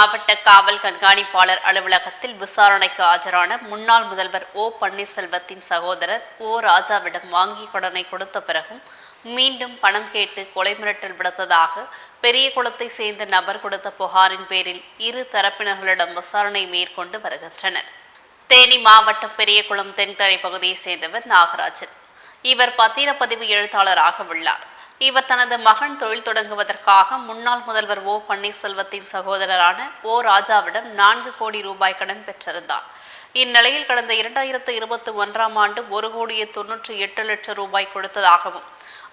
மாவட்ட காவல் கண்காணிப்பாளர் அலுவலகத்தில் விசாரணைக்கு ஆஜரான முன்னாள் முதல்வர் ஓ பன்னீர்செல்வத்தின் சகோதரர் ஓ ராஜாவிடம் வாங்கி கடனை கொடுத்த பிறகும் மீண்டும் பணம் கேட்டு கொலை மிரட்டல் விடுத்ததாக பெரிய குளத்தை சேர்ந்த நபர் கொடுத்த புகாரின் பேரில் இரு தரப்பினர்களிடம் விசாரணை மேற்கொண்டு வருகின்றனர். தேனி மாவட்டம் பெரியகுளம் தென்கரை பகுதியைச் சேர்ந்தவர் நாகராஜன். இவர் பத்திரப்பதிவு எழுத்தாளராக உள்ளார். இவர் தனது மகன் தொழில் தொடங்குவதற்காக முன்னாள் முதல்வர் ஓ பன்னீர்செல்வத்தின் சகோதரரான ஓ ராஜாவிடம் நான்கு கோடி ரூபாய் கடன் பெற்றிருந்தார். இந்நிலையில் கடந்த இரண்டாயிரத்து இருபத்தி ஒன்றாம் ஆண்டு ஒரு கோடியே தொன்னூற்றி எட்டு லட்சம் ரூபாய் கொடுத்ததாகவும்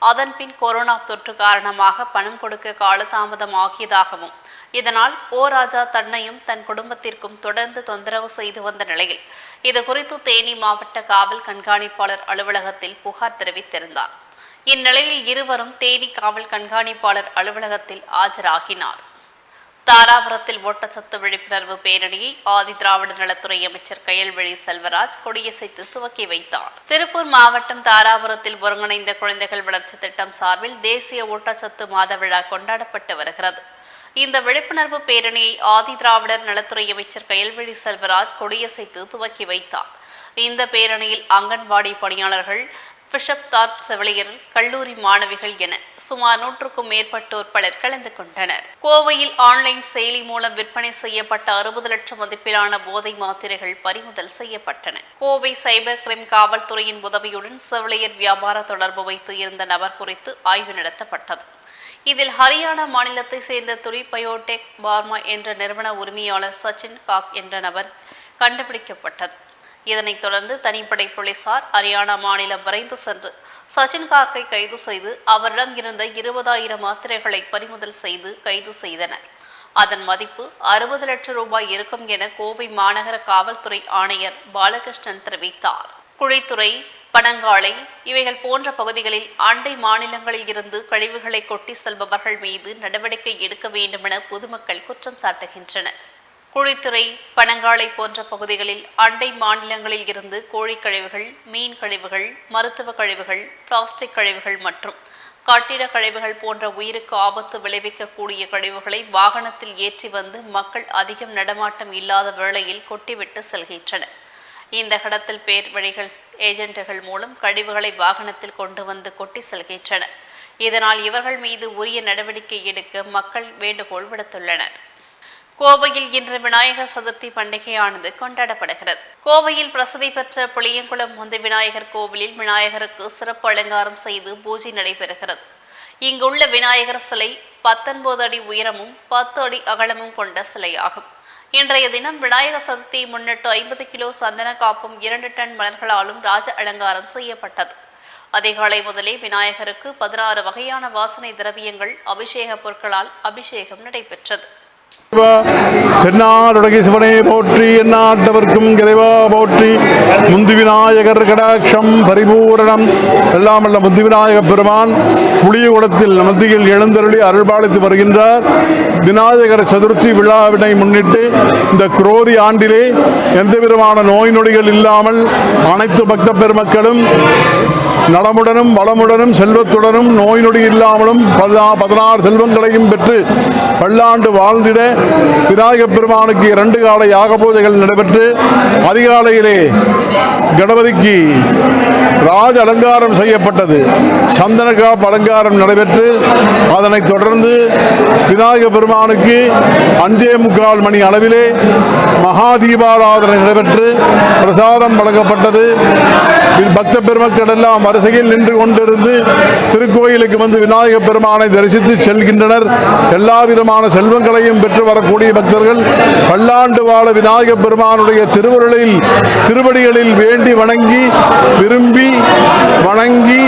அதன்பின் கொரோனா தொற்று காரணமாக பணம் கொடுக்க காலதாமதம் ஆகியதாகவும் இதனால் ஓ ராஜா தன்னையும் தன் குடும்பத்திற்கும் தொடர்ந்து தொந்தரவு செய்து வந்த நிலையில் இது குறித்து தேனி மாவட்ட காவல் கண்காணிப்பாளர் அலுவலகத்தில் புகார் தெரிவித்திருந்தார். இந்நிலையில் இருவரும் தேனி காவல் கண்காணிப்பாளர் அலுவலகத்தில் ஆஜராகினார். தாராபுரத்தில் ஓட்டச்சத்து விழிப்புணர்வு பேரணியை ஆதி திராவிட நலத்துறை அமைச்சர் கயல்விழி செல்வராஜ் கொடியசைத்து துவக்கி வைத்தார். திருப்பூர் மாவட்டம் தாராபுரத்தில் ஒருங்கிணைந்த குழந்தைகள் வளர்ச்சி திட்டம் சார்பில் தேசிய ஊட்டச்சத்து மாத விழா கொண்டாடப்பட்டு வருகிறது. இந்த விழிப்புணர்வு பேரணியை ஆதி திராவிடர் நலத்துறை அமைச்சர் கயல்விழி செல்வராஜ் கொடியசைத்து துவக்கி வைத்தார். இந்த பேரணியில் அங்கன்வாடி பணியாளர்கள் பிஷப் தார்ப் செவிலியர் கல்லூரி மாணவிகள் என சுமார் நூற்றுக்கும் மேற்பட்டோர் பலர் கலந்து கொண்டனர். கோவையில் ஆன்லைன் செயலி மூலம் விற்பனை செய்யப்பட்ட அறுபது லட்சம் மதிப்பிலான போதை மாத்திரைகள் பறிமுதல் செய்யப்பட்டன. கோவை சைபர் கிரைம் காவல்துறையின் உதவியுடன் செவிலியர் வியாபார தொடர்பு வைத்து இருந்த நபர் குறித்து ஆய்வு நடத்தப்பட்டது. இதில் ஹரியானா மாநிலத்தை சேர்ந்த துரி பயோடெக் பார்மா என்ற நிறுவன உரிமையாளர் சச்சின் காக் என்ற நபர் கண்டுபிடிக்கப்பட்டது. இதனைத் தொடர்ந்து தனிப்படை போலீசார் ஹரியானா மாநிலம் விரைந்து சென்று சச்சின் கார்கை கைது செய்து அவரிடம் இருந்த இருபதாயிரம் மாத்திரைகளை பறிமுதல் செய்து கைது செய்தனர். அதன் மதிப்பு அறுபது லட்சம் ரூபாய் இருக்கும் என கோவை மாநகர காவல்துறை ஆணையர் பாலகிருஷ்ணன் தெரிவித்தார். குழித்துறை பனங்காலை இவைகள் போன்ற பகுதிகளில் அண்டை மாநிலங்களில் இருந்து கழிவுகளை கொட்டி செல்பவர்கள் மீது நடவடிக்கை எடுக்க வேண்டுமென பொதுமக்கள் குற்றம் சாட்டுகின்றனர். குழித்துறை பனங்காலை போன்ற பகுதிகளில் அண்டை மாநிலங்களில் இருந்து கோழிக் கழிவுகள் மீன் கழிவுகள் மருத்துவ கழிவுகள் பிளாஸ்டிக் கழிவுகள் மற்றும் கட்டிட கழிவுகள் போன்ற உயிருக்கு ஆபத்து விளைவிக்கக்கூடிய கழிவுகளை வாகனத்தில் ஏற்றி வந்து மக்கள் அதிகம் நடமாட்டம் இல்லாத வேளையில் கொட்டிவிட்டு செல்கின்றனர். இந்த கடத்தல் பேர் வழிகள் ஏஜென்ட்டுகள் மூலம் கழிவுகளை வாகனத்தில் கொண்டு வந்து கொட்டி செல்கின்றனர். இதனால் இவர்கள் மீது உரிய நடவடிக்கை எடுக்க மக்கள் வேண்டுகோள் விடுத்துள்ளனர். கோவையில் இன்று விநாயகர் சதுர்த்தி பண்டிகையானது கொண்டாடப்படுகிறது. கோவையில் பிரசித்தி பெற்ற புளியங்குளம் முந்தி விநாயகர் கோவிலில் விநாயகருக்கு சிறப்பு அலங்காரம் செய்து பூஜை நடைபெறுகிறது. இங்குள்ள விநாயகர் சிலை பத்தொன்பது அடி உயரமும் பத்து அடி அகலமும் கொண்ட சிலையாகும். இன்றைய தினம் விநாயகர் சதுர்த்தியை முன்னிட்டு ஐம்பது கிலோ சந்தன காப்பும் இரண்டு டன் மலர்களாலும் ராஜ அலங்காரம் செய்யப்பட்டது. அதிகாலை முதலே விநாயகருக்கு பதினாறு வகையான வாசனை திரவியங்கள் அபிஷேக பொருட்களால் அபிஷேகம் நடைபெற்றது. தென்னாடுடைய சிவனே போற்றி எந்நாட்டவர்க்கும் இறைவா போற்றி. முந்தி விநாயகர் கடாட்சம் பரிபூரணம். எல்லாம் அல்ல முந்தி விநாயகர் பெருமான் புளியகுடத்தில் மத்தியில் எழுந்தருளி அருள்பாலித்து வருகின்றார். விநாயகர் சதுர்த்தி விழாவினை முன்னிட்டு இந்த குரோதி ஆண்டிலே எந்த விதமான நோய் நொடிகள் இல்லாமல் அனைத்து பக்த பெருமக்களும் நலமுடனும் வளமுடனும் செல்வத்துடனும் நோய் நொடி இல்லாமலும் பதினா- பதினாறு செல்வங்களையும் பெற்று பல்லாண்டு வாழ்ந்திட விநாயகப் பெருமானுக்கு இரண்டு கால யாக பூஜைகள் நடைபெற்று அதிகாலையிலே கணபதிக்கு ராஜ அலங்காரம் செய்யப்பட்டது. சந்தனகாப் அலங்காரம் நடைபெற்று அதனைத் தொடர்ந்து விநாயக பெருமானுக்கு அஞ்சே முக்கால் மணி அளவிலே மகா தீபாராதனை நடைபெற்று பிரசாதம் வழங்கப்பட்டது. பக்த பெருமக்கள் எல்லாம் வரிசையில் நின்று கொண்டிருந்து திருக்கோயிலுக்கு வந்து விநாயக பெருமானை தரிசித்து செல்கின்றனர். எல்லா விதமான செல்வங்களையும் பெற்று வரக்கூடிய பக்தர்கள் பல்லாண்டு வாழ விநாயக பெருமானுடைய திருவருளில் திருவடிகளில் வேண்டி வணங்கி விரும்பி வணங்கி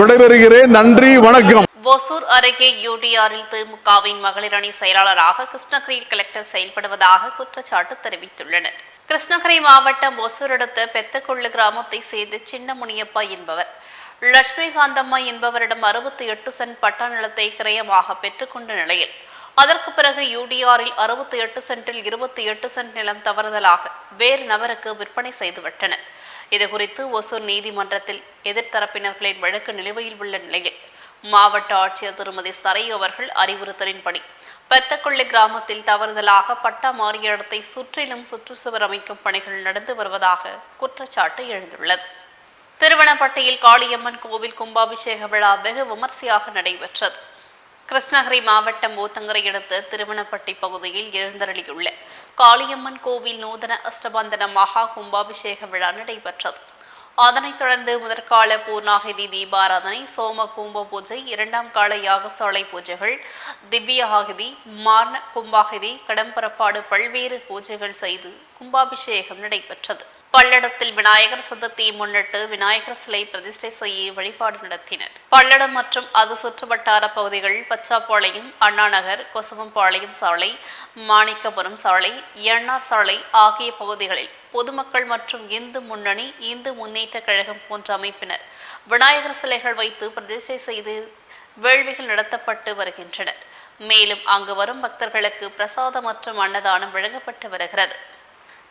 விடைபெறுகிறேன். நன்றி வணக்கம். ஒசூர் அருகே யூடிஆரில் திமுகவின் மகளிர் அணி செயலாளராக கிருஷ்ணகிரி கலெக்டர் செயல்படுவதாக குற்றச்சாட்டு தெரிவித்துள்ளனர். கிருஷ்ணகிரி மாவட்டம் ஒசூர் அடுத்த பெத்தகொள்ளு கிராமத்தை சேர்ந்த சின்ன முனியப்பா என்பவர். லட்சுமிகாந்தம்மா என்பவரிடம் அறுபத்தி எட்டு சென்ட் பட்டா நிலத்தை கிரயமாக பெற்றுக்கொண்ட நிலையில் அதற்கு பிறகு யூடிஆரில் அறுபத்தி எட்டு சென்டில் இருபத்தி எட்டு சென்ட் நிலம் தவறுதலாக வேறு நபருக்கு விற்பனை செய்துவிட்டனர் இதுகுறித்து ஒசூர் நீதிமன்றத்தில் எதிர்த்தரப்பினர்களின் வழக்கு நிலுவையில் உள்ள நிலையில் மாவட்ட ஆட்சியர் திருமதி சரை அவர்கள் அறிவுறுத்தலின்படி பெத்தக்குள்ளி கிராமத்தில் தவறுதலாக பட்டா மாறிய இடத்தை சுற்றிலும் சுற்றுச்சுவர் அமைக்கும் பணிகள் நடந்து வருவதாக குற்றச்சாட்டு எழுந்துள்ளது. திருவனப்பட்டியில் காளியம்மன் கோவில் கும்பாபிஷேக விழா வெகு விமர்சையாக நடைபெற்றது. கிருஷ்ணகிரி மாவட்டம் ஊத்தங்கரை அடுத்த திருவனப்பட்டி பகுதியில் எழுந்தருளியுள்ள காளியம்மன் கோவில் நூதன அஷ்டபந்தன மகா கும்பாபிஷேக விழா நடைபெற்றது. அதனைத் தொடர்ந்து முதற்கால பூர்ணாகிதி தீபாராதனை சோம கும்ப பூஜை இரண்டாம் கால யாகசாலை பூஜைகள் திவ்ய ஆகிதி மார்ண கும்பாகிதி கடம்பரப்பாடு பல்வேறு பூஜைகள் செய்து கும்பாபிஷேகம் நடைபெற்றது. பல்லடத்தில் விநாயகர் சதுர்த்தியை முன்னிட்டு விநாயகர் சிலை பிரதிஷ்டை செய்ய வழிபாடு நடத்தினர். பல்லடம் மற்றும் அது சுற்றுவட்டார பகுதிகள் பச்சாப்பாளையம் அண்ணாநகர் கொசுவம்பாளையம் சாலை மாணிக்கபுரம் சாலை எண்ணார் சாலை ஆகிய பகுதிகளில் பொதுமக்கள் மற்றும் இந்து முன்னணி இந்து முன்னேற்ற கழகம் போன்ற அமைப்பினர் விநாயகர் சிலைகள் வைத்து பிரதிஷ்டை செய்து வேள்விகள் நடத்தப்பட்டு வருகின்றனர். மேலும் அங்கு வரும் பக்தர்களுக்கு பிரசாதம் மற்றும் அன்னதானம் வழங்கப்பட்டு வருகிறது.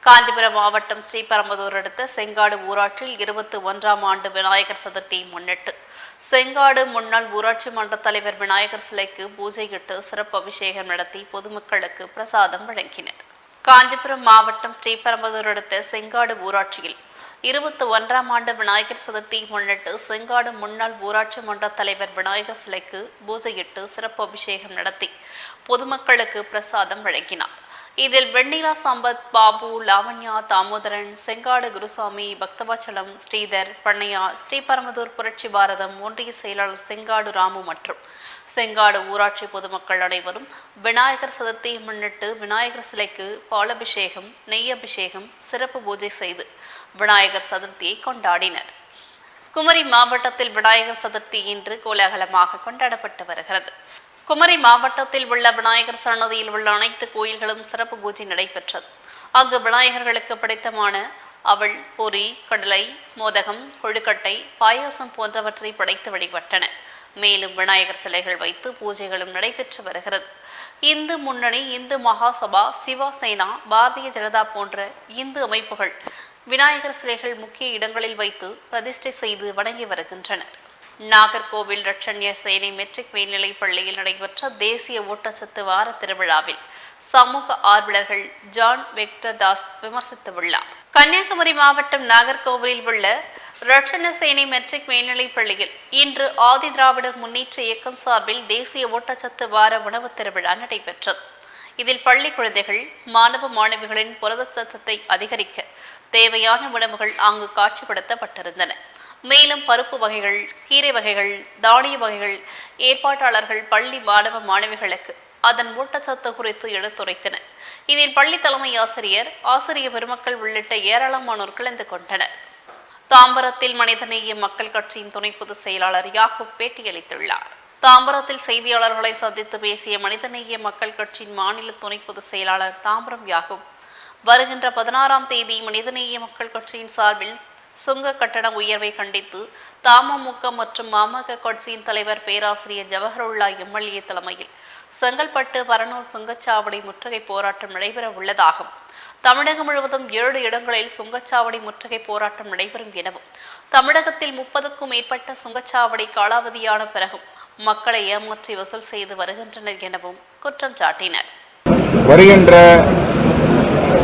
காஞ்சிபுரம் மாவட்டம் ஸ்ரீபெரும்புதூர் அடுத்த செங்காடு ஊராட்சியில் இருபத்தி ஒன்றாம் ஆண்டு விநாயகர் சதுர்த்தியை முன்னிட்டு செங்காடு முன்னாள் ஊராட்சி மன்ற தலைவர் விநாயகர் சிலைக்கு பூஜையிட்டு சிறப்பு அபிஷேகம் நடத்தி பொதுமக்களுக்கு பிரசாதம் வழங்கினர். காஞ்சிபுரம் மாவட்டம் ஸ்ரீபெரும்புதூர் அடுத்த செங்காடு ஊராட்சியில் இருபத்தி ஒன்றாம் ஆண்டு விநாயகர் சதுர்த்தியை முன்னிட்டு செங்காடு முன்னாள் ஊராட்சி மன்ற தலைவர் விநாயகர் சிலைக்கு பூஜையிட்டு சிறப்பு அபிஷேகம் நடத்தி பொதுமக்களுக்கு பிரசாதம் வழங்கினார். இதில் வெண்ணிலா சம்பத் பாபு லாவண்யா தாமோதரன் செங்காடு குருசாமி பக்தவாச்சலம் ஸ்ரீதர் பண்ணையா ஸ்ரீபரமதூர் புரட்சி பாரதம் ஒன்றிய செயலாளர் செங்காடு ராமு மற்றும் செங்காடு ஊராட்சி பொதுமக்கள் அனைவரும் விநாயகர் சதுர்த்தியை முன்னிட்டு விநாயகர் சிலைக்கு பாலபிஷேகம் நெய் அபிஷேகம் சிறப்பு பூஜை செய்து விநாயகர் சதுர்த்தியை கொண்டாடினர். குமரி மாவட்டத்தில் விநாயகர் சதுர்த்தி இன்று கோலாகலமாக கொண்டாடப்பட்டு வருகிறது. குமரி மாவட்டத்தில் உள்ள விநாயகர் சன்னதியில் உள்ள அனைத்து கோயில்களும் சிறப்பு பூஜை நடைபெற்றது. அங்கு விநாயகர்களுக்கு பிடித்தமான அவள் பொறி கடலை மோதகம் கொழுக்கட்டை பாயாசம் போன்றவற்றை படைத்து வழிபட்டன. மேலும் விநாயகர் சிலைகள் வைத்து பூஜைகளும் நடைபெற்று வருகிறது. இந்து முன்னணி இந்து மகாசபா சிவசேனா பாரதிய ஜனதா போன்ற இந்து அமைப்புகள் விநாயகர் சிலைகள் முக்கிய இடங்களில் வைத்து பிரதிஷ்டை செய்து வணங்கி வருகின்றனர். நாகர்கோவில் ரட்சண்ய சேனை மெட்ரிக் மேல்நிலைப் பள்ளியில் நடைபெற்ற தேசிய ஊட்டச்சத்து வார திருவிழாவில் சமூக ஆர்வலர்கள் ஜான் வெக்டர் தாஸ் விமர்சித்துள்ளார். கன்னியாகுமரி மாவட்டம் நாகர்கோவிலில் உள்ள ரட்சண சேனை மெட்ரிக் மேல்நிலைப் பள்ளியில் இன்று ஆதி திராவிடர் முன்னேற்ற இயக்கம் சார்பில் தேசிய ஊட்டச்சத்து வார உணவு திருவிழா நடைபெற்றது. இதில் பள்ளி குழந்தைகள் மாணவ மாணவிகளின் புரதச்சத்தத்தை அதிகரிக்க தேவையான உணவுகள் அங்கு காட்சிப்படுத்தப்பட்டிருந்தன. மேலும் பருப்பு வகைகள் கீரை வகைகள் தானிய வகைகள் ஏற்பாட்டாளர்கள் பள்ளி மாணவ மாணவிகளுக்கு அதன் ஊட்டச்சத்து குறித்து எடுத்துரைத்தனர். இதில் பள்ளி தலைமை ஆசிரியர் ஆசிரிய பெருமக்கள் உள்ளிட்ட ஏராளமானோர் கலந்து கொண்டனர். தாம்பரத்தில் மனிதநேய மக்கள் கட்சியின் துணை பொதுச் செயலாளர் யாக்கூப் பேட்டியளித்துள்ளார். தாம்பரத்தில் செய்தியாளர்களை சந்தித்து பேசிய மனிதநேய மக்கள் கட்சியின் மாநில துணை பொதுச் செயலாளர் தாம்பரம் யாக்கூப் வருகின்ற பதினாறாம் தேதி மனிதநேய மக்கள் கட்சியின் சார்பில் சுங்க கட்டண உயர்வை கண்டித்து தமமுக மற்றும் மாமக கட்சியின் தலைவர் பேராசிரியர் ஜவஹருல்லா எம்எல்ஏ தலைமையில் செங்கல்பட்டு பரனூர் சுங்கச்சாவடி முற்றுகை போராட்டம் நடைபெற உள்ளதாகும். தமிழகம் முழுவதும் ஏழு இடங்களில் சுங்கச்சாவடி முற்றுகை போராட்டம் நடைபெறும் எனவும் தமிழகத்தில் முப்பதுக்கும் மேற்பட்ட சுங்கச்சாவடி காலாவதியான பிறகும் மக்களை ஏமாற்றி வசூல் செய்து வருகின்றனர் எனவும் குற்றம் சாட்டினர். வருகின்ற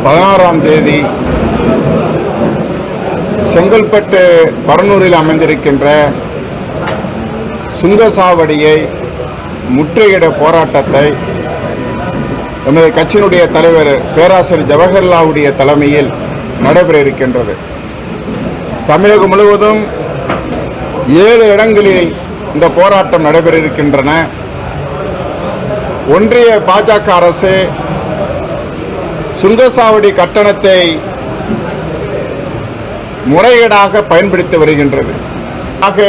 பதினாறாம் தேதி செங்கல்பட்டு பரனூரில் அமைந்திருக்கின்ற சுங்கசாவடியை முற்றுகையிட போராட்டத்தை எமது கட்சியினுடைய தலைவர் பேராசிரியர் ஜவஹர்லாவுடைய தலைமையில் நடைபெற இருக்கின்றது. தமிழகம் முழுவதும் ஏழு இடங்களில் இந்த போராட்டம் நடைபெற இருக்கின்றன. ஒன்றிய பாஜக அரசு சுங்கசாவடி கட்டணத்தை முறைகேடாக பயன்படுத்தி வருகின்றது. ஆக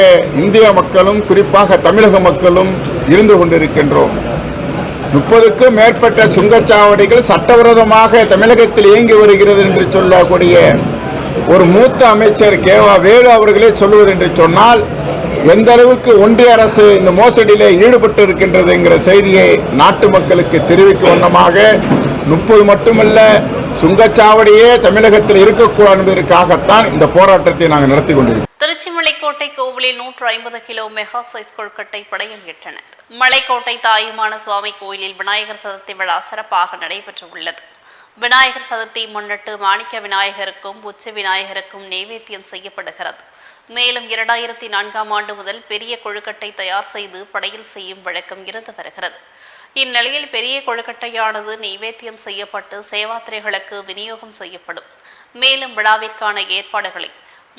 இந்திய மக்களும் குறிப்பாக தமிழக மக்களும் இருந்து கொண்டிருக்கின்றோம். முப்பதுக்கும் மேற்பட்ட சுங்கச்சாவடிகள் சட்டவிரோதமாக தமிழகத்தில் இயங்கி வருகிறது என்று சொல்லக்கூடிய ஒரு மூத்த அமைச்சர் கேவா வேலு அவர்களே சொல்லுவது என்று சொன்னால் எந்த அளவுக்கு ஒன்றிய அரசு இந்த மோசடியிலே ஈடுபட்டு இருக்கின்றதுங்கிற செய்தியை நாட்டு மக்களுக்கு தெரிவிக்கும் வண்ணமாக முப்பது மட்டுமல்ல சுங்கச்சாவடியே தமிழகத்தில் இருக்கக்கூடாது என்பதற்காகத்தான் இந்த போராட்டத்தை நாங்கள் நடத்தி கொண்டிருக்கிறோம் திருச்சிமலைக்கோட்டை கோவிலில் நூற்று ஐம்பது கிலோ மெகா சைஸ் கொழுக்கட்டை படையலிட்டனர் மலைக்கோட்டை தாயுமான சுவாமி கோயிலில் விநாயகர் சதுர்த்தி விழா சிறப்பாக நடைபெற்று உள்ளது விநாயகர் சதுர்த்தி முன்னிட்டு மாணிக்க விநாயகருக்கும் உச்ச விநாயகருக்கும் நைவேத்தியம் செய்யப்படுகிறது. மேலும் இரண்டாயிரத்தி நான்காம் ஆண்டு முதல் பெரிய கொழுக்கட்டை தயார் செய்து படையல் செய்யும் வழக்கம் இருந்து வருகிறது. இந்நிலையில் பெரிய கொழுக்கட்டையானது நைவேத்தியம் செய்யப்பட்டு சேவாத்திரைகளுக்கு விநியோகம் செய்யப்படும். மேலும் விழாவிற்கான ஏற்பாடுகளை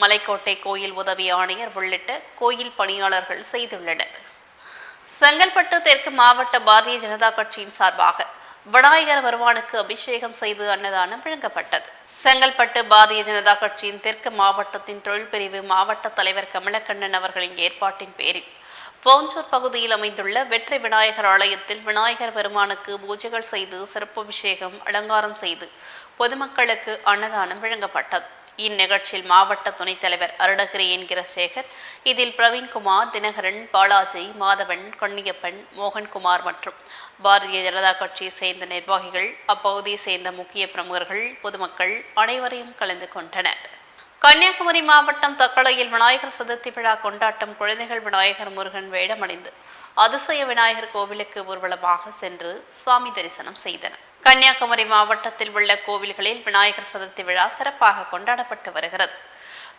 மலைக்கோட்டை கோயில் உதவி ஆணையர் உள்ளிட்ட கோயில் பணியாளர்கள் செய்துள்ளனர். செங்கல்பட்டு தெற்கு மாவட்ட பாரதிய ஜனதா கட்சியின் சார்பாக விநாயகர் வருவானுக்கு அபிஷேகம் செய்து அன்னதானம் வழங்கப்பட்டது. செங்கல்பட்டு பாரதிய ஜனதா கட்சியின் தெற்கு மாவட்டத்தின் தொழில் பிரிவு மாவட்ட தலைவர் கமலக்கண்ணன் அவர்களின் ஏற்பாட்டின் பேரில் போஞ்சூர் பகுதியில் அமைந்துள்ள வெற்றி விநாயகர் ஆலயத்தில் விநாயகர் பெருமானுக்கு பூஜைகள் செய்து சிறப்பபிஷேகம் அலங்காரம் செய்து பொதுமக்களுக்கு அன்னதானம் வழங்கப்பட்டது. இந்நிகழ்ச்சியில் மாவட்ட துணைத் தலைவர் அருணகிரி என்கிற சேகர் இதில் பிரவீன்குமார் தினகரன் பாலாஜி மாதவன் கொன்னியப்பன் மோகன்குமார் மற்றும் பாரதிய ஜனதா கட்சியை சேர்ந்த நிர்வாகிகள் அப்பகுதியை சேர்ந்த முக்கிய பிரமுகர்கள் பொதுமக்கள் அனைவரையும் கலந்து கொண்டனர். கன்னியாகுமரி மாவட்டம் தக்கலையில் விநாயகர் சதுர்த்தி விழா கொண்டாட்டம் குழந்தைகள் விநாயகர் முருகன் வேடமணிந்து. அதிசய விநாயகர் கோவிலுக்கு ஊர்வலமாக சென்று சுவாமி தரிசனம் செய்தனர். கன்னியாகுமரி மாவட்டத்தில் உள்ள கோவில்களில் விநாயகர் சதுர்த்தி விழா சிறப்பாக கொண்டாடப்பட்டு வருகிறது.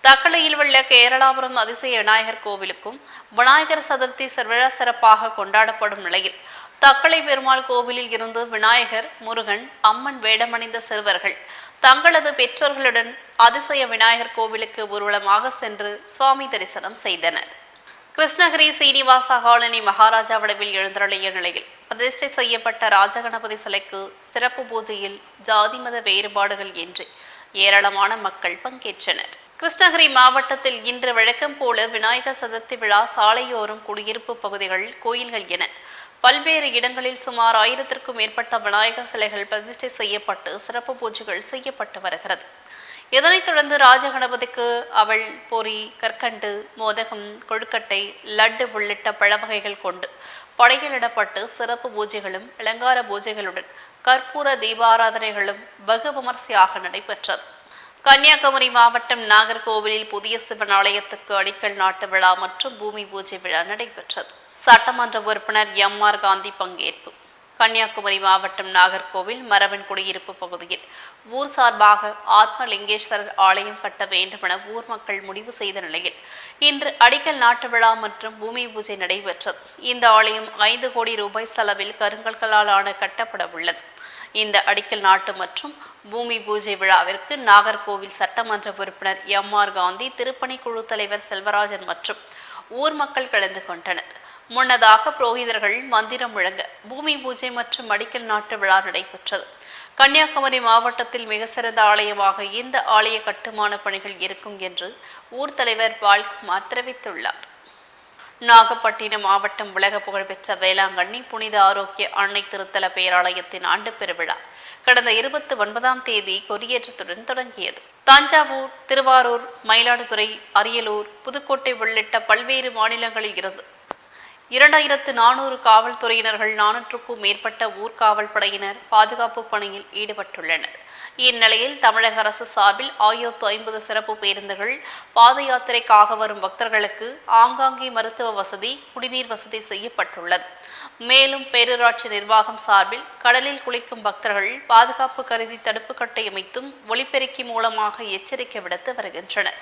தக்கலையில் உள்ள கேரளாபுரம் அதிசய விநாயகர் கோவிலுக்கும் விநாயகர் சதுர்த்தி விழா சிறப்பாக கொண்டாடப்படும் நிலையில் தக்கலை பெருமாள் கோவிலில் இருந்து விநாயகர் முருகன் அம்மன் வேடமணிந்த சிறுவர்கள் தங்களது பெற்றோர்களுடன் அதிசய விநாயகர் கோவிலுக்கு ஊர்வலமாக சென்று சுவாமி தரிசனம் செய்தனர். கிருஷ்ணகிரி சீனிவாச காலனி மகாராஜா விடவில் எழுந்தருளிய நிலையில் பிரதிஷ்டை செய்யப்பட்ட ராஜகணபதி சிலைக்கு சிறப்பு பூஜையில் ஜாதி மத வேறுபாடுகள் இன்றி ஏராளமான மக்கள் பங்கேற்றனர். கிருஷ்ணகிரி மாவட்டத்தில் இன்று வழக்கம் போல விநாயகர் சதுர்த்தி விழா சாலையோரம் குடியிருப்பு பகுதிகள் கோயில்கள் என பல்வேறு இடங்களில் சுமார் ஆயிரத்திற்கும் மேற்பட்ட விநாயகர் சிலைகள் பிரதிஷ்டை செய்யப்பட்டு சிறப்பு பூஜைகள் செய்யப்பட்டு வருகிறது. இதனைத் தொடர்ந்து ராஜகணபதிக்கு அவள் பொறி கற்கண்டு மோதகம் கொழுக்கட்டை லட்டு உள்ளிட்ட பழவகைகள் கொண்டு படையலிடப்பட்டு சிறப்பு பூஜைகளும் அலங்கார பூஜைகளுடன் கற்பூர தீபாராதனைகளும் வெகு விமர்சையாக நடைபெற்றது. கன்னியாகுமரி மாவட்டம் நாகர்கோவிலில் புதிய சிவன் ஆலயத்துக்கு அடிக்கல் நாட்டு விழா மற்றும் பூமி பூஜை விழா நடைபெற்றது. சட்டமன்ற உறுப்பினர் எம் ஆர் காந்தி பங்கேற்பு. கன்னியாகுமரி மாவட்டம் நாகர்கோவில் மரவன் குடியிருப்பு பகுதியில் ஊர் சார்பாக ஆத்மலிங்கேஸ்வரர் ஆலயம் கட்ட வேண்டுமென ஊர் மக்கள் முடிவு செய்த நிலையில் இன்று அடிக்கல் நாட்டு விழா மற்றும் பூமி பூஜை நடைபெற்றது. இந்த ஆலயம் ஐந்து கோடி ரூபாய் செலவில் கருங்கற்களால் ஆன கட்டப்பட உள்ளது. இந்த அடிக்கல் நாட்டு மற்றும் பூமி பூஜை விழாவிற்கு நாகர்கோவில் சட்டமன்ற உறுப்பினர் எம் ஆர் காந்தி திருப்பணி குழு தலைவர் செல்வராஜன் மற்றும் ஊர் மக்கள் கலந்து கொண்டனர். முன்னதாக புரோகிதர்கள் மந்திரம் முழங்க பூமி பூஜை மற்றும் மடிக்கல் நாட்டு விழா நடைபெற்றது. கன்னியாகுமரி மாவட்டத்தில் மிக சிறந்த ஆலயமாக இந்த ஆலய கட்டுமான பணிகள் இருக்கும் என்று ஊர் தலைவர் பால்குமார் தெரிவித்துள்ளார். நாகப்பட்டினம் மாவட்டம் உலக புகழ்பெற்ற வேளாங்கண்ணி புனித ஆரோக்கிய அன்னை திருத்தல பேராலயத்தின் ஆண்டு பெருவிழா கடந்த இருபத்தி ஒன்பதாம் தேதி கொடியேற்றத்துடன் தொடங்கியது. தஞ்சாவூர் திருவாரூர் மயிலாடுதுறை அரியலூர் புதுக்கோட்டை உள்ளிட்ட பல்வேறு மாநிலங்களில் இருந்து இரண்டாயிரத்து நானூறு காவல்துறையினர்கள் நானூற்றுக்கும் மேற்பட்ட ஊர்காவல் படையினர் பாதுகாப்பு பணியில் ஈடுபட்டுள்ளனர். இந்நிலையில் தமிழக அரசு சார்பில் ஆயிரத்து ஐம்பது சிறப்பு பேருந்துகள் பாத யாத்திரைக்காக வரும் பக்தர்களுக்கு ஆங்காங்கே மருத்துவ வசதி குடிநீர் வசதி செய்யப்பட்டுள்ளது. மேலும் பேரூராட்சி நிர்வாகம் சார்பில் கடலில் குளிக்கும் பக்தர்கள் பாதுகாப்பு கருதி தடுப்பு கட்டை அமைத்தும் ஒலிபெருக்கி மூலமாக எச்சரிக்கை விடுத்து வருகின்றனர்.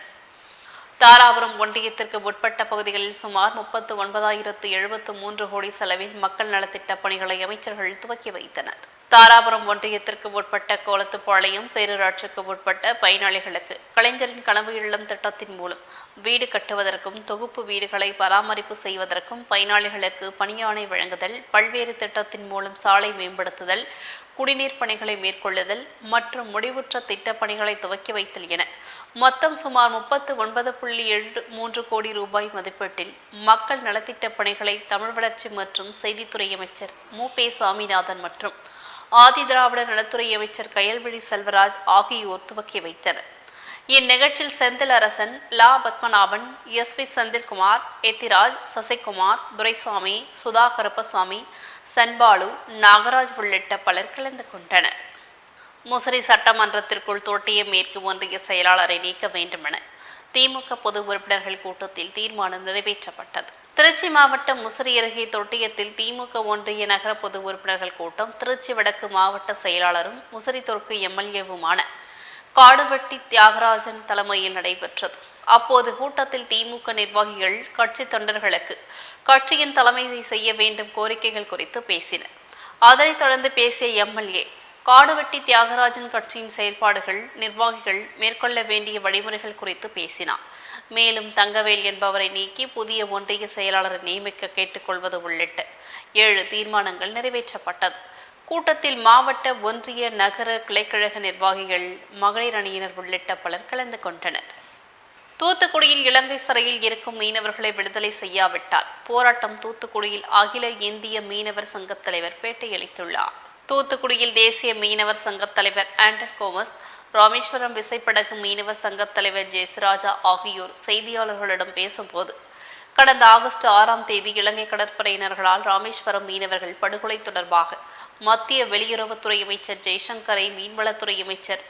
தாராபுரம் ஒன்றியத்திற்கு உட்பட்ட பகுதிகளில் சுமார் முப்பத்து ஒன்பதாயிரத்து எழுபத்து மூன்று கோடி செலவில் மக்கள் நலத்திட்ட பணிகளை அமைச்சர்கள் துவக்கி வைத்தனர். தாராபுரம் ஒன்றியத்திற்கு உட்பட்ட கோலத்துப்பாளையம் பேரூராட்சிக்கு உட்பட்ட பயனாளிகளுக்கு கலைஞரின் கனவு இல்லம் திட்டத்தின் மூலம் வீடு கட்டுவதற்கும் தொகுப்பு வீடுகளை பராமரிப்பு செய்வதற்கும் பயனாளிகளுக்கு பணியாணை வழங்குதல் பல்வேறு திட்டத்தின் மூலம் சாலை மேம்படுத்துதல் குடிநீர் பணிகளை மேற்கொள்ளுதல் மற்றும் முடிவுற்ற திட்டப்பணிகளை துவக்கி வைத்தல் என மொத்தம் சுமார் முப்பத்து ஒன்பது புள்ளி எட்டு மூன்று கோடி ரூபாய் மதிப்பீட்டில் மக்கள் நலத்திட்ட பணிகளை தமிழ் வளர்ச்சி மற்றும் செய்தித்துறை அமைச்சர் மு. பே. சாமிநாதன் மற்றும் ஆதி திராவிட நலத்துறை அமைச்சர் கயல்விழி செல்வராஜ் ஆகியோர் துவக்கி வைத்தனர். இந்நிகழ்ச்சியில் செந்தில் அரசன் லா. பத்மநாபன் எஸ். வி. செந்தில்குமார் எத்திராஜ் சசிகுமார் துரைசாமி சுதா கருப்பசாமி சன்பாலு நாகராஜ் உள்ளிட்ட பலர் கலந்து கொண்டனர். முசிறி சட்டமன்றத்திற்குள் தொட்டிய மேற்கு ஒன்றிய செயலாளரை நீக்க வேண்டுமென திமுக பொது உறுப்பினர்கள் கூட்டத்தில் தீர்மானம் நிறைவேற்றப்பட்டது. திருச்சி மாவட்டம் முசிறி அருகே தொட்டியத்தில் திமுக ஒன்றிய நகர பொது உறுப்பினர்கள் கூட்டம் திருச்சி வடக்கு மாவட்ட செயலாளரும் முசிறி தொற்கு எம்எல்ஏவுமான காடுவெட்டி தியாகராஜன் தலைமையில் நடைபெற்றது. அப்போது கூட்டத்தில் திமுக நிர்வாகிகள் கட்சி தொண்டர்களுக்கு கட்சியின் தலைமை செய்ய வேண்டும் கோரிக்கைகள் குறித்து பேசினர். அதனைத் தொடர்ந்து பேசிய எம்எல்ஏ காடுவெட்டி தியாகராஜன் கட்சியின் செயல்பாடுகள் நிர்வாகிகள் மேற்கொள்ள வேண்டிய வழிமுறைகள் குறித்து பேசினார். மேலும் தங்கவேல் என்பவரை நீக்கி புதிய ஒன்றிய செயலாளரை நியமிக்க கேட்டுக்கொள்வது உள்ளிட்ட ஏழு தீர்மானங்கள் நிறைவேற்றப்பட்டது. கூட்டத்தில் மாவட்ட ஒன்றிய நகர கிளைக்கழக நிர்வாகிகள் மகளிர் அணியினர் உள்ளிட்ட பலர் கலந்து கொண்டனர். தூத்துக்குடியில் இலங்கை சிறையில் இருக்கும் மீனவர்களை விடுதலை செய்யாவிட்டால் போராட்டம் தூத்துக்குடியில் அகில இந்திய மீனவர் சங்கத் தலைவர் பேட்டியளித்துள்ளார். தூத்துக்குடியில் தேசிய மீனவர் சங்கத் தலைவர் ஆண்டன் கோமஸ் ராமேஸ்வரம் விசைப்படகு மீனவர் சங்கத் தலைவர் ஜெயசிராஜா ஆகியோர் செய்தியாளர்களிடம் பேசும்போது கடந்த ஆகஸ்ட் ஆறாம் தேதி இலங்கை கடற்படையினர்களால் ராமேஸ்வரம் மீனவர்கள் படுகொலை தொடர்பாக மத்திய வெளியுறவுத்துறை அமைச்சர் ஜெய்சங்கரை மீன்வளத்துறை அமைச்சர்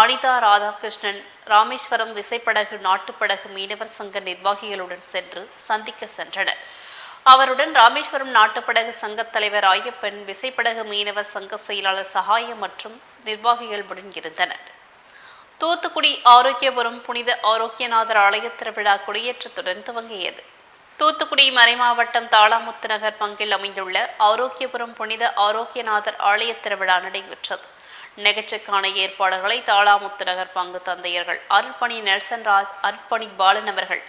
அனிதா ராதாகிருஷ்ணன் ராமேஸ்வரம் விசைப்படகு நாட்டுப்படகு மீனவர் சங்க நிர்வாகிகளுடன் சென்று சந்திக்க சென்றனர். அவருடன் ராமேஸ்வரம் நாட்டுப்படகு சங்கத் தலைவர் ஐயப்பன் விசைப்படகு மீனவர் சங்க செயலாளர் சகாயம் மற்றும் நிர்வாகிகளுடன் இருந்தனர். தூத்துக்குடி ஆரோக்கியபுரம் புனித ஆரோக்கியநாதர் ஆலய திருவிழா கொடியேற்றத்துடன் துவங்கியது. தூத்துக்குடி மறைமாவட்டம் தாளாமுத்து நகர் பங்கில் அமைந்துள்ள ஆரோக்கியபுரம் புனித ஆரோக்கியநாதர் ஆலய திருவிழா நடைபெற்றது. நிகழ்ச்சிக்கான ஏற்பாடுகளை தாளாமுத்து நகர் பங்கு தந்தையர்கள் அருட்பணி நெல்சன்ராஜ் அருட்பணி பாலன் அவர்கள்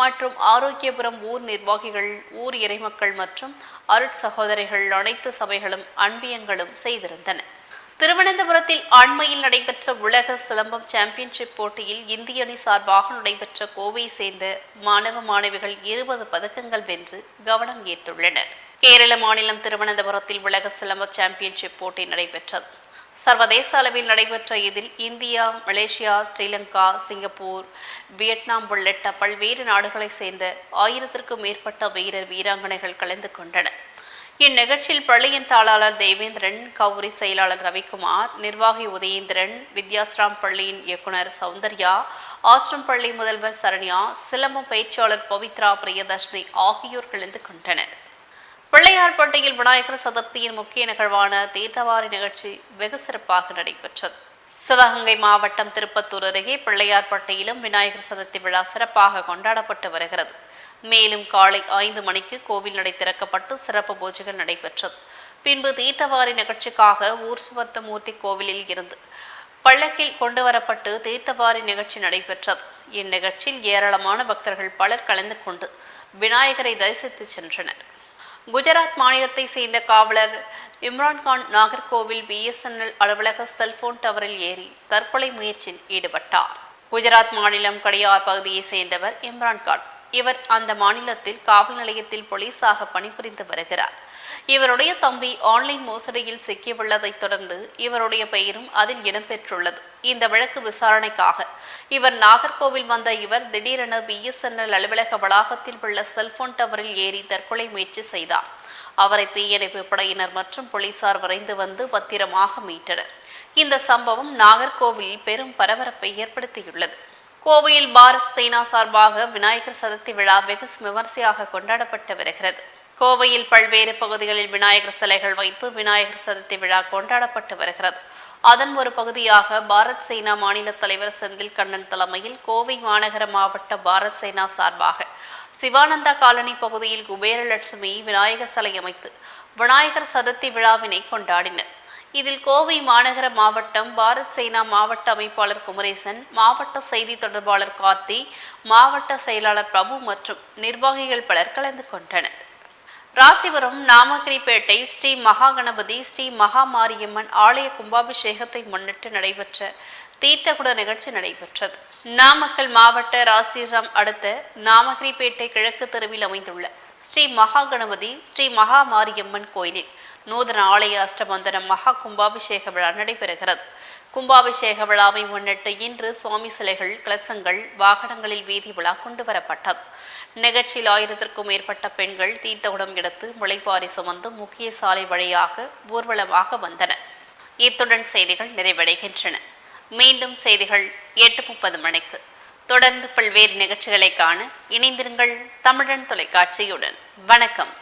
மற்றும் ஆரோக்கியபுரம் ஊர் நிர்வாகிகள் ஊர் இறைமக்கள் மற்றும் அருட் சகோதரிகள் அனைத்து சபைகளும் அன்பியங்களும் செய்திருந்தன. திருவனந்தபுரத்தில் அண்மையில் நடைபெற்ற உலக சிலம்பம் சாம்பியன்ஷிப் போட்டியில் இந்திய அணி சார்பாக நடைபெற்ற கோவை சேர்ந்த மாணவ மாணவிகள் இருபது பதக்கங்கள் வென்று கவனம் ஈர்த்துள்ளனர். கேரள மாநிலம் திருவனந்தபுரத்தில் உலக சிலம்ப சாம்பியன்ஷிப் போட்டி நடைபெற்றது. சர்வதேச அளவில் நடைபெற்ற இதில் India Malaysia Sri Lanka Singapore Vietnam உள்ளிட்ட பல்வேறு நாடுகளைச் சேர்ந்த ஆயிரத்திற்கும் மேற்பட்ட வீரர் வீராங்கனைகள் கலந்து கொண்டனர். இந்நிகழ்ச்சியில் பள்ளியின் தாளாளர் தேவேந்திரன் கௌரி செயலாளர் ரவிக்குமார் நிர்வாகி உதயேந்திரன் வித்யாஸ்ராம் பள்ளியின் இயக்குனர் சௌந்தர்யா ஆஸ்ரம் பள்ளி முதல்வர் சரண்யா சிலம்பம் பயிற்சியாளர் பவித்ரா பிரியதர்ஷினி ஆகியோர் கலந்து கொண்டனர். பிள்ளையார்பட்டியில் விநாயகர் சதுர்த்தியின் முக்கிய நிகழ்வான தீர்த்தவாரி நிகழ்ச்சி வெகு சிறப்பாக நடைபெற்றது. சிவகங்கை மாவட்டம் திருப்பத்தூர் அருகே பிள்ளையார்பட்டியிலும் விநாயகர் சதுர்த்தி விழா சிறப்பாக கொண்டாடப்பட்டு வருகிறது. மேலும் காலை ஐந்து மணிக்கு கோவில் நடை திறக்கப்பட்டு சிறப்பு பூஜைகள் நடைபெற்றது. பின்பு தீர்த்தவாரி நிகழ்ச்சிக்காக ஊர் சுவர்த்தமூர்த்தி கோவிலில் இருந்து பல்லக்கில் கொண்டு வரப்பட்டு தீர்த்தவாரி நிகழ்ச்சி நடைபெற்றது. இந்நிகழ்ச்சியில் ஏராளமான பக்தர்கள் பலர் கலந்து கொண்டு விநாயகரை தரிசித்து சென்றனர். குஜராத் மாநிலத்தை சேர்ந்த காவலர் இம்ரான்கான் நாகர்கோவில் பிஎஸ்என்எல் அலுவலக செல்போன் டவரில் ஏறி தற்கொலை முயற்சியில் ஈடுபட்டார். குஜராத் மாநிலம் கடியார் பகுதியை சேர்ந்தவர் இம்ரான்கான் இவர் அந்த மாநிலத்தில் காவல் நிலையத்தில் போலீஸாக பணிபுரிந்து வருகிறார். இவருடைய தம்பி ஆன்லைன் மோசடியில் சிக்கியுள்ளதைத் தொடர்ந்து இவருடைய பெயரும் அதில் இடம்பெற்றுள்ளது. இந்த வழக்கு விசாரணைக்காக இவர் நாகர்கோவில் வந்த இவர் திடீரென பிஎஸ்என்எல் அலுவலக வளாகத்தில் உள்ள செல்போன் டவரில் ஏறி தற்கொலை முயற்சி செய்தார். அவரை தீயணைப்பு படையினர் மற்றும் போலீசார் விரைந்து வந்து பத்திரமாக மீட்டனர். இந்த சம்பவம் நாகர்கோவிலில் பெரும் பரபரப்பை ஏற்படுத்தியுள்ளது. கோவையில் பாரத் சேனா சார்பாக விநாயகர் சதுர்த்தி விழா வெகு விமர்சையாக கொண்டாடப்பட்டு வருகிறது. கோவையில் பல்வேறு பகுதிகளில் விநாயகர் சிலைகள் வைத்து விநாயகர் சதுர்த்தி விழா கொண்டாடப்பட்டு வருகிறது. அதன் ஒரு பகுதியாக பாரத் சேனா மாநில தலைவர் செந்தில் கண்ணன் தலைமையில் கோவை மாநகர மாவட்ட பாரத் சேனா சார்பாக சிவானந்தா காலனி பகுதியில் குபேரலட்சுமி விநாயகர் சிலை அமைத்து விநாயகர் சதுர்த்தி விழாவினை கொண்டாடினர். இதில் கோவை மாநகர மாவட்டம் பாரத் சேனா மாவட்ட அமைப்பாளர் குமரேசன் மாவட்ட செய்தி தொடர்பாளர் கார்த்தி மாவட்ட செயலாளர் பிரபு மற்றும் நிர்வாகிகள் பலர் கலந்து கொண்டனர். ராசிபுரம் நாமகிரிப்பேட்டை ஸ்ரீ மகா கணபதி ஸ்ரீ மகா மாரியம்மன் ஆலய கும்பாபிஷேகத்தை முன்னிட்டு நடைபெற்ற தீர்த்தகுட நிகழ்ச்சி நடைபெற்றது. நாமக்கல் மாவட்ட ராசிராம் அடுத்த நாமகிரிப்பேட்டை கிழக்கு தெருவில் அமைந்துள்ள ஸ்ரீ மகா கணபதி ஸ்ரீ மகா மாரியம்மன் கோயிலில் நூதன ஆலய அஷ்டபந்தன மகா கும்பாபிஷேக விழா நடைபெறுகிறது. கும்பாபிஷேக விழாவை முன்னிட்டு இன்று சுவாமி சிலைகள் கலசங்கள் வாகனங்களில் வீதி விழா கொண்டுவரப்பட்டது நிகழ்ச்சியில் ஆயிரத்திற்கும் மேற்பட்ட பெண்கள் தீர்த்தகுடம் எடுத்து முளைப்பாரி சுமந்து முக்கிய சாலை வழியாக ஊர்வலமாக வந்தன. இத்துடன் செய்திகள் நிறைவடைகின்றன. மீண்டும் செய்திகள் எட்டு முப்பது மணிக்கு. தொடர்ந்து பல்வேறு நிகழ்ச்சிகளை காண இணைந்திருங்கள் தமிழன் தொலைக்காட்சியுடன். வணக்கம்.